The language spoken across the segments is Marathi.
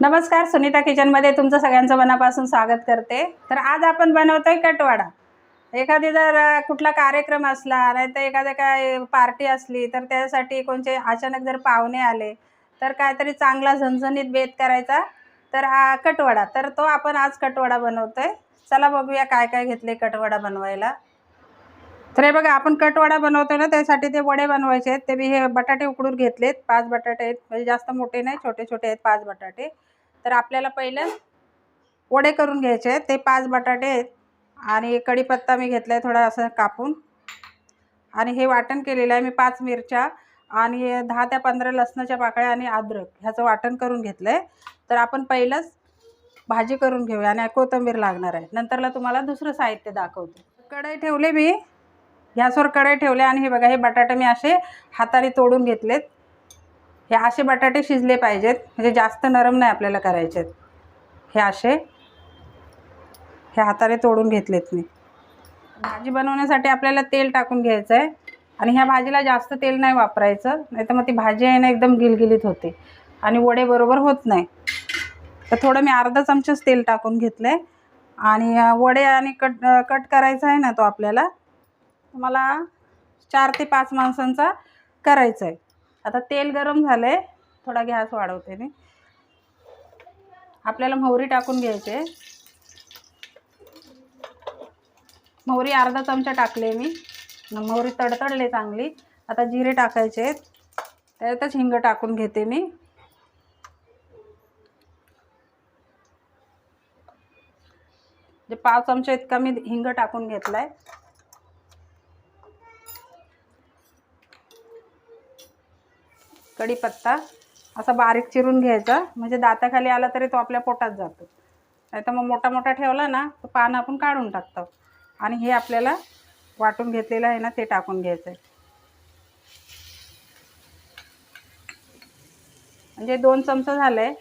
नमस्कार सुनीता किचनमध्ये तुमचं सगळ्यांचं मनापासून स्वागत करते. तर आज आपण बनवतो आहे कटवाडा. एखादी जर कुठला कार्यक्रम असला नाही तर एखाद्या काय पार्टी असली तर त्यासाठी कोणते अचानक जर पाहुणे आले तर काहीतरी चांगला झणझणीत बेत करायचा. तर हा कटवडा तर तो आपण आज कटवडा आहे चला बघूया काय काय घेतले कटवडा बनवायला. तर हे बघा आपण कटवडा बनवतो ना त्यासाठी ते वडे बनवायचे आहेत. ते मी हे बटाटे उकडून घेतलेत पाच बटाटे आहेत. म्हणजे जास्त मोठे नाही छोटे छोटे आहेत पाच बटाटे. तर आपल्याला पहिलं वडे करून घ्यायचे. आहेत ते पाच बटाटे आहेत. आणि कढीपत्ता मी घेतला आहे थोडा असं कापून. आणि हे वाटण केलेलं आहे मी पाच मिरच्या आणि दहा त्या पंधरा लसणाच्या पाकळ्या आणि अद्रक ह्याचं वाटण करून घेतलं आहे तर आपण पहिलंच भाजी करून घेऊया आणि कोथिंबीर लागणार आहे. नंतरला तुम्हाला दुसरं साहित्य दाखवते. कढई ठेवले मी. गॅसवर कढई ठेवले आणि हे बघा हे बटाटे मी असे हाताने तोडून घेतलेत. हे असे बटाटे शिजले पाहिजेत. म्हणजे जास्त नरम नाही आपल्याला करायचे आहेत. हे असे. हे हाताने तोडून घेतलेत मी. भाजी बनवण्यासाठी आपल्याला तेल टाकून घ्यायचं आहे आणि ह्या भाजीला जास्त तेल नाही वापरायचं. नाही तर मग ती भाजी आहे ना एकदम गिलगिलीत होते. आणि वडे बरोबर होत नाही. तर थोडं मी अर्धा चमचाच तेल टाकून घेतलं आहे आणि वडे आणि कट कट करायचा आहे ना तो आपल्याला. मला चार ते पाच माणसांचा करायचा आहे आता तेल गरम झालं आहे थोडा गॅस वाढवते मी. आपल्याला मोहरी टाकून घ्यायचे. मोहरी अर्धा चमचा टाकले मी. मोहरी तडतडले चांगली. आता जिरे टाकायचे आहेत. हिंग टाकून घेते मी. जे पाव चमचा इतका मी हिंग टाकून घेतला आहे कढीपत्ता असा बारीक चिरून घ्यायचा. म्हणजे दाताखाली आला तरी तो आपल्या पोटात जातो. नाही तर मग मोठा मोठा ठेवला ना तो पान आपण काढून टाकतो. आणि हे आपल्याला वाटून घेतलेलं आहे ना ते टाकून घ्यायचं आहे म्हणजे दोन चमचा झालं आहे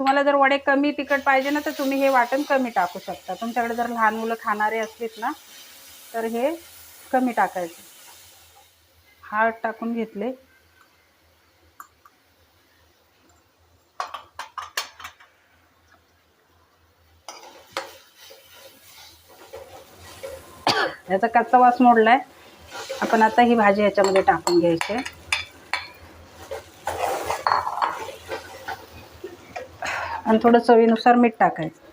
तुम्हाला जर वडे कमी तिखट पाहिजे ना तर तुम्ही हे वाटण कमी टाकू शकता. तुमच्याकडे जर लहान मुलं खाणारे असलीत ना तर हे कमी टाकायचं. हळद टाकून घेतले. याचा कच्चा वास मोडला आहे आपण आता ही भाजी ह्याच्यामध्ये टाकून घ्यायची. आहे. आणि थोडं चवीनुसार मीठ टाकायचं.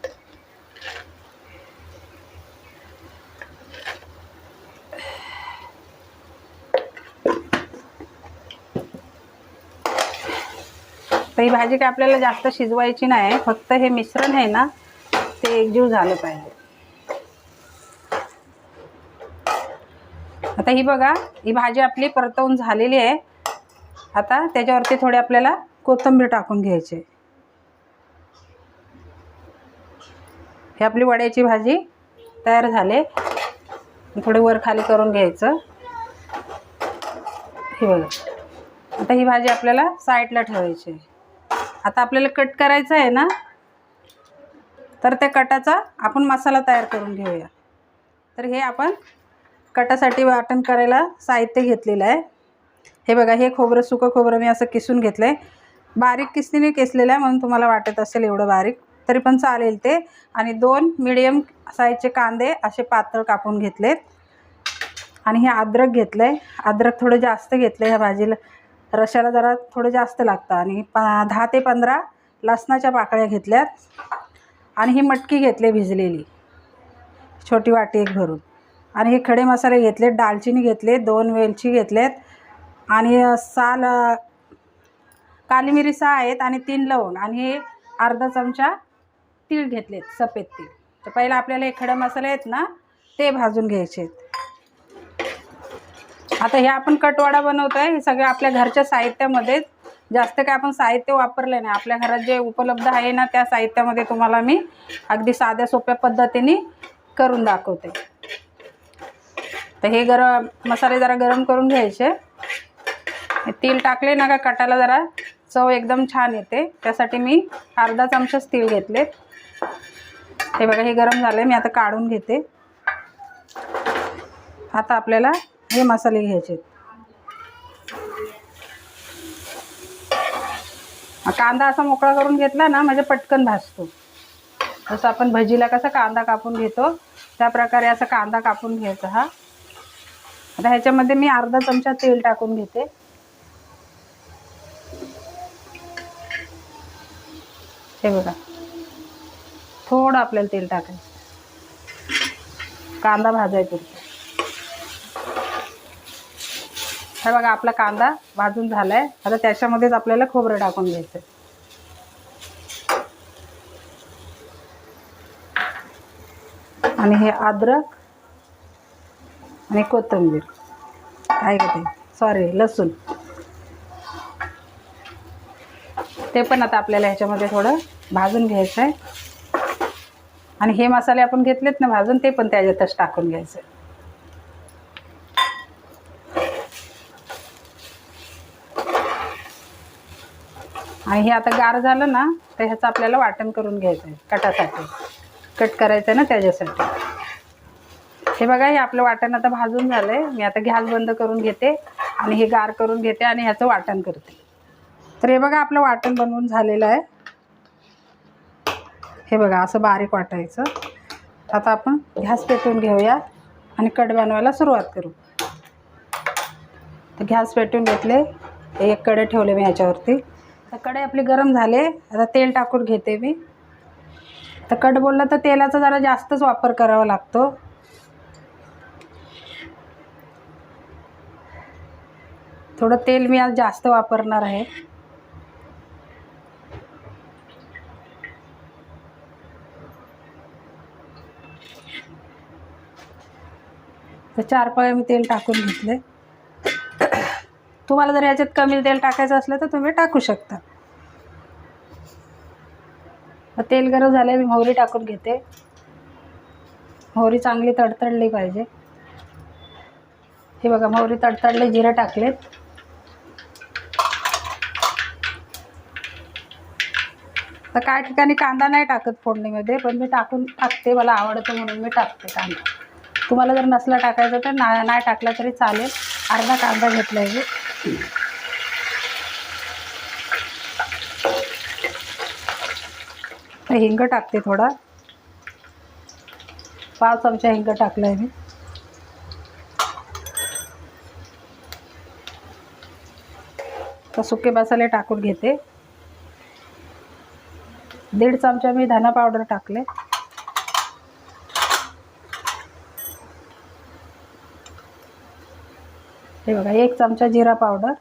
तर ही भाजी काय आपल्याला जास्त शिजवायची नाही फक्त हे मिश्रण आहे ना ते एकजीव झालं पाहिजे. आता ही बघा ही भाजी आपली परतवून झालेली आहे. आता त्याच्यावरती थोडी आपल्याला कोथिंबीर टाकून घ्यायची. हे आपली वड्याची भाजी तयार झाले. थोडे वर खाली करून घ्यायचं. हे बघा. आता ही भाजी आपल्याला साईडला ठेवायची आहे. आता आपल्याला कट करायचं आहे ना तर त्या कटाचा आपण मसाला तयार करून घेऊया. तर हे आपण कटासाठी वाटण करायला साहित्य घेतलेलं आहे. हे बघा हे खोबरं सुकं खोबरं मी असं किसून घेतलं आहे बारीक किसणीने केसलेलं आहे म्हणून तुम्हाला वाटत असेल एवढं बारीक. तरी पण चालेल ते. आणि दोन मिडियम साईजचे कांदे असे पातळ कापून घेतलेत. आणि हे अद्रक घेतलं आहे अद्रक थोडं जास्त घेतलं आहे ह्या भाजीला. रशाला जरा थोडं जास्त लागतं. आणि प दहा ते पंधरा लसणाच्या पाकळ्या घेतल्यात. आणि ही मटकी घेतली भिजलेली. छोटी वाटी एक भरून. आणि हे खडे मसाले घेतले दालचिनी घेतले दोन वेलची घेतलेत आणि साल काली मिरी सहा आहेत आणि तीन लवंग आणि हे अर्धा चमचा तीळ घेतलेत सफेद तीळ. तर पहिलं आपल्याला हे खडे मसाले आहेत ना ते भाजून घ्यायचे आहेत. आता हे आपण कटवाडा बनवतो आहे हे सगळं आपल्या घरच्या साहित्यामध्ये जास्त काय आपण साहित्य वापरलं नाही. आपल्या घरात जे उपलब्ध आहे ना त्या साहित्यामध्ये तुम्हाला मी अगदी साध्या सोप्या पद्धतीने करून दाखवते. तर हे गरम मसाले जरा गरम करून घ्यायचे. तेल टाकले ना का कटाला जरा चव एकदम छान येते. त्यासाठी मी अर्धा चमचाच तीळ घेतले हे बघा हे गरम झाले मी आता काढून घेते. आता आपल्याला हे मसाले घ्यायचे कांदा असा मोकळा करून घेतला ना म्हणजे पटकन भाजतो. जसं आपण भजीला कसा कांदा कापून घेतो त्या प्रकारे असा कांदा कापून घ्यायचा हा. आता ह्याच्यामध्ये मी अर्धा चमचा तेल टाकून घेते. हे बघा. थोडं आपल्याला तेल टाकायचं. कांदा भाजायचा हे बघा आपला कांदा भाजून झालाय. आता त्याच्यामध्येच आपल्याला खोबरं टाकून घ्यायचं. आणि हे अद्रक आणि कोथिंबीर. काय का ते? सॉरी लसूण. ते पण आता आपल्याला ह्याच्यामध्ये थोडं भाजून घ्यायचं आहे. आणि हे मसाले आपण घेतलेत ना भाजून ते पण त्याच्यातच टाकून घ्यायचं आणि हे आता गार झालं ना तर ह्याचं आपल्याला वाटण करून घ्यायचं आहे कटासाठी. कट करायचं आहे ना त्याच्यासाठी. हे बघा हे आपलं वाटण आता भाजून झालं आहे मी आता गॅस बंद करून घेते आणि हे गार करून घेते आणि ह्याचं वाटण करते. तर हे बघा आपलं वाटण बनवून झालेलं आहे. हे बघा असं बारीक वाटायचं. आता आपण गॅस पेटवून घेऊया आणि कट बनवायला सुरुवात करू. तर गॅस पेटवून घेतले. एक कडे ठेवले मी ह्याच्यावरती. तर कढई आपले गरम झाले. आता तेल टाकून घेते मी. तर कट बोललं तर तेलाचा जरा जास्तच वापर करावा लागतो. थोडं तेल मी आज जास्त वापरणार आहे. तर चार पळे मी तेल टाकून घेतले. तुम्हाला जर याच्यात कमी तेल टाकायचं असलं तर तुम्ही टाकू शकता. मग तेल गरम झालं मी मोहरी टाकून घेते. मोहरी चांगली तडतडली पाहिजे. हे बघा मोहरी तडतडले जिरे टाकलेत. तर काय ठिकाणी कांदा नाही टाकत फोडणीमध्ये पण मी टाकून टाकते मला आवडतं म्हणून मी टाकते कांदा. तुम्हाला जर नसला टाकायचं तर ना नाही टाकला तरी चालेल. अर्धा कांदा घेतला आहे. मी तर हिंग टाकते थोडा. पाच चमचा हिंग टाकलं आहे मी. तर सुके मसाले टाकून घेते. दीड चमचा मी धना पावडर टाकले. हे बघा एक चमचा जिरा पावडर.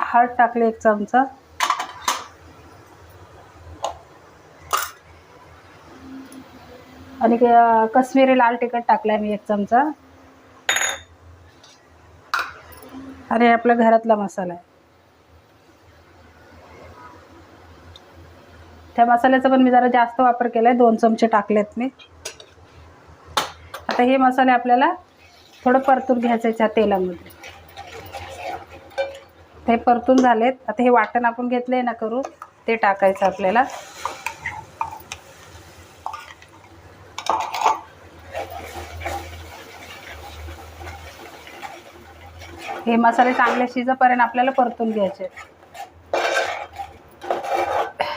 हळद टाकले एक चमचा. आणि कश्मीरी लाल तिखट टाकलाय मी एक चमचा. अरे आपला घरातला मसाला आहे. त्या मसाल्याचा पण मी जरा जास्त वापर केला आहे दोन चमचे टाकलेत मी. आता हे मसाले आपल्याला थोडं परतून घ्यायचं ह्या तेलामध्ये. ते परतून झालेत. आता हे वाटण आपण घेतलं आहे ना करू ते टाकायचं आपल्याला. हे मसाले चांगले शिजेपर्यंत आपल्याला परतून घ्यायचे.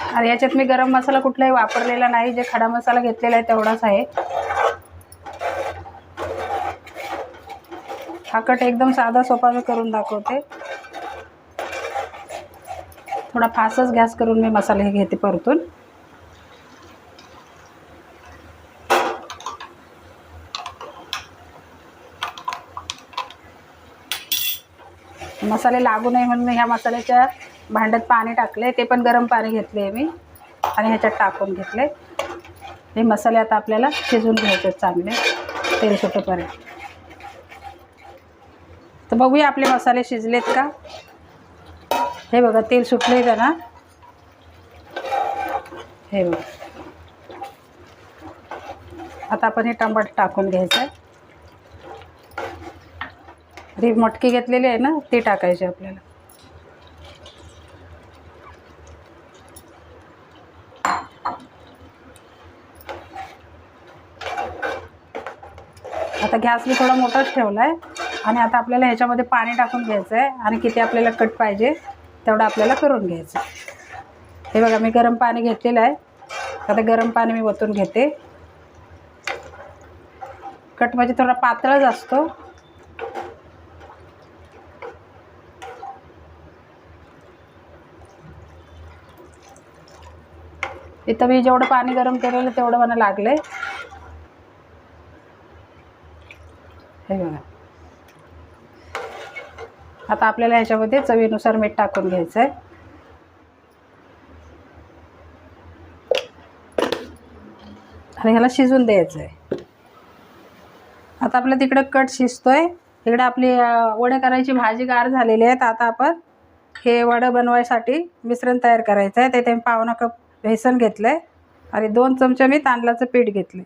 आणि याच्यात मी गरम मसाला कुठलाही वापरलेला नाही जे खडा मसाला घेतलेला आहे तेवढाच आहे. हा कट एकदम साधा सोपा मी करून दाखवते. थोडा फासच गॅस करून मी मसाले हे घेते परतून. मसाले लागू नये म्हणून मी ह्या मसाल्याच्या भांड्यात पाणी टाकले. ते पण गरम पाणी घेतले आहे मी. आणि ह्याच्यात टाकून घेतले. हे मसाले आता आपल्याला शिजवून घ्यायचे चांगले. तेल सुटेपर्यंत. तर बघूया आपले मसाले शिजलेत का? हे बघा तेल सुटले का ना हे बघा. आता आपण हे टमाटर टाकून घ्यायचं आहे ही मटकी घेतलेली आहे ना ती टाकायची आपल्याला. आता गॅस मी थोडा मोठाच ठेवला आहे आणि आता आपल्याला ह्याच्यामध्ये पाणी टाकून घ्यायचं आहे आणि किती आपल्याला कट पाहिजे तेवढं आपल्याला करून घ्यायचं हे बघा मी गरम पाणी घेतलेलं आहे. आता गरम पाणी मी ओतून घेते. कट म्हणजे थोडा पातळच असतो. इथं मी जेवढं पाणी गरम केलेलं तेवढं मला लागलं हे बघा. आता आपल्याला ह्याच्यामध्ये चवीनुसार मीठ टाकून घ्यायचं आहे आणि ह्याला शिजून द्यायचं आहे आता आपलं तिकडं कट शिजतोय. इकडे आपली वडे करायची भाजी गार झालेली आहे तर आता आपण हे वडं बनवायसाठी मिश्रण तयार करायचं आहे ते पावणा कप बेसन घेतलं आहे आणि दोन चमचे मी तांदळाचं पीठ घेतलं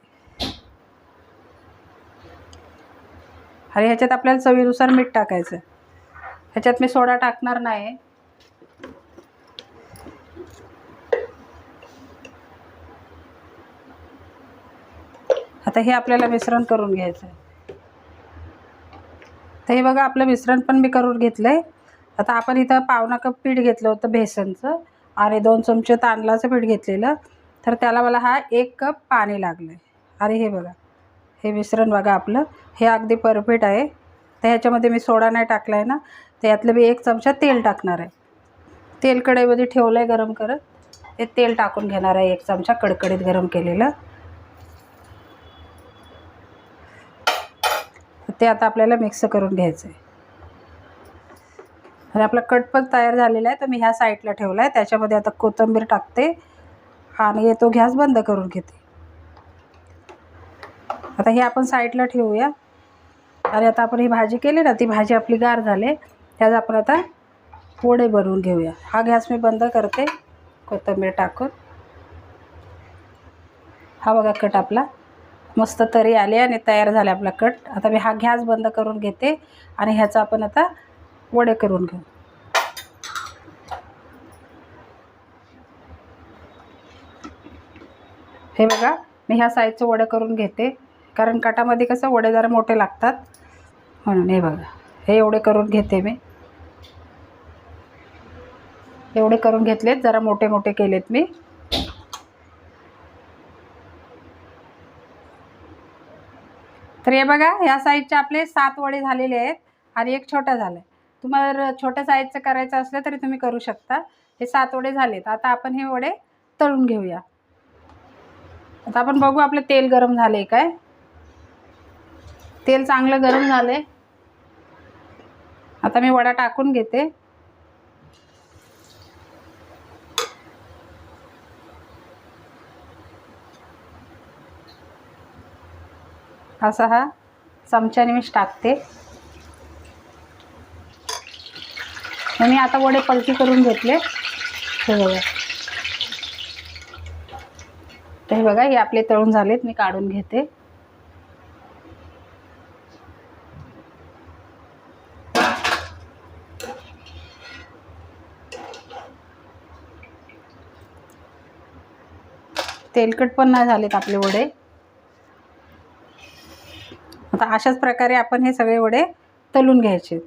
आणि ह्याच्यात आपल्याला चवीनुसार मीठ टाकायचं ह्याच्यात मी सोडा टाकणार नाही आता हे आपल्याला मिश्रण करून घ्यायचं आहे तर हे बघा आपलं मिश्रण पण मी करून घेतलं आहे आता आपण इथं पावणा कप पीठ घेतलं होतं बेसनचं. आणि दोन चमचे तांदळाचं पीठ घेतलेलं. तर त्याला मला हा एक कप पाणी लागलं आहे अरे हे बघा. हे मिश्रण बघा आपलं. हे अगदी परफेक्ट आहे. तर ह्याच्यामध्ये मी सोडा नाही टाकला आहे ना. तर यातलं मी एक चमचा तेल टाकणार आहे. तेल कढईमध्ये ठेवलं आहे गरम करत. ते तेल टाकून घेणार आहे. एक चमचा कडकडीत गरम केलेलं. ते आता आपल्याला मिक्स करून घ्यायचं आहे आणि आपला कट पण तयार झालेला आहे. तर मी ह्या साईडला ठेवला आहे त्याच्यामध्ये आता कोथिंबीर टाकते आणि तो गॅस बंद करून घेते. आता हे आपण साईडला ठेवूया. आणि आता आपण ही भाजी केली ना ती भाजी आपली गार झाली. त्यात आपण आता पोळे बनवून घेऊया. हा गॅस मी बंद करते कोथिंबीर टाकून. हा बघा कट आपला. मस्त तरी आले आणि तयार झाले आपला कट. आता मी हा गॅस बंद करून घेते आणि ह्याचा आपण आता वडे करून घेऊ. हे बघा मी ह्या साईजचं वडे करून घेते. कारण काटामध्ये कसं वडे जरा मोठे लागतात. म्हणून हे बघा हे एवढे करून घेते मी. एवढे करून घेतलेत जरा मोठे मोठे केलेत मी. तर हे बघा ह्या साईजचे आपले सात वडे झालेले आहेत आणि एक छोटा झाला आहे तुम्हाला छोट्या साईजचं करायचं असलं तरी तुम्ही करू शकता. हे सात वडे झालेत. आता आपण हे वडे तळून घेऊया. आता आपण बघू आपलं तेल गरम झालं आहे काय? तेल चांगलं गरम झाले आता मी वडा टाकून घेते. असा हा चमच्याने मी टाकते. मग मी आता वडे पलटी करून घेतले. हे बघा. तर हे बघा हे आपले तळून झालेत मी काढून घेते. तेलकट पण नाही झालेत आपले वडे. आता अशाच प्रकारे आपण हे सगळे वडे तळून घ्यायचे.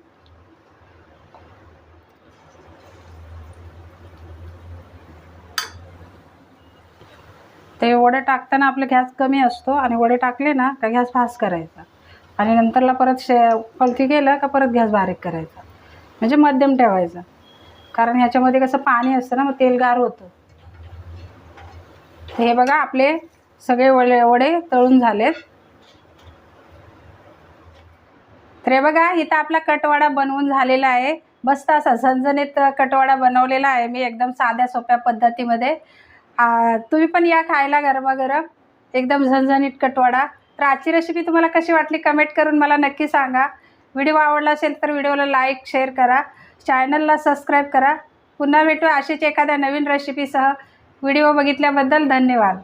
ते वडे टाकताना आपला गॅस कमी असतो आणि वडे टाकले ना का गॅस फास्ट करायचा. आणि नंतरला परत शे पलती गेलं का परत गॅस बारीक करायचा. म्हणजे मध्यम ठेवायचा. कारण ह्याच्यामध्ये कसं पाणी असतं ना मग तेल गार होतं. हे बघा आपले सगळे वडे वडे तळून झालेत. तर हे बघा इथं आपला कटवाडा बनवून झालेला आहे. मस्त असा झणझणीत कटवाडा बनवलेला आहे. मी एकदम साध्या सोप्या पद्धतीमध्ये तुम्ही पण या खायला गरमागरम. एकदम झणझणीत कटवाडा. तर आजची रेसिपी तुम्हाला कशी वाटली कमेंट करून मला नक्की सांगा. व्हिडिओ आवडला असेल तर व्हिडिओला लाईक शेअर करा. चॅनलला सबस्क्राईब करा. पुन्हा भेटू अशीच एखाद्या नवीन रेसिपीसह व्हिडिओ बघितल्याबद्दल धन्यवाद.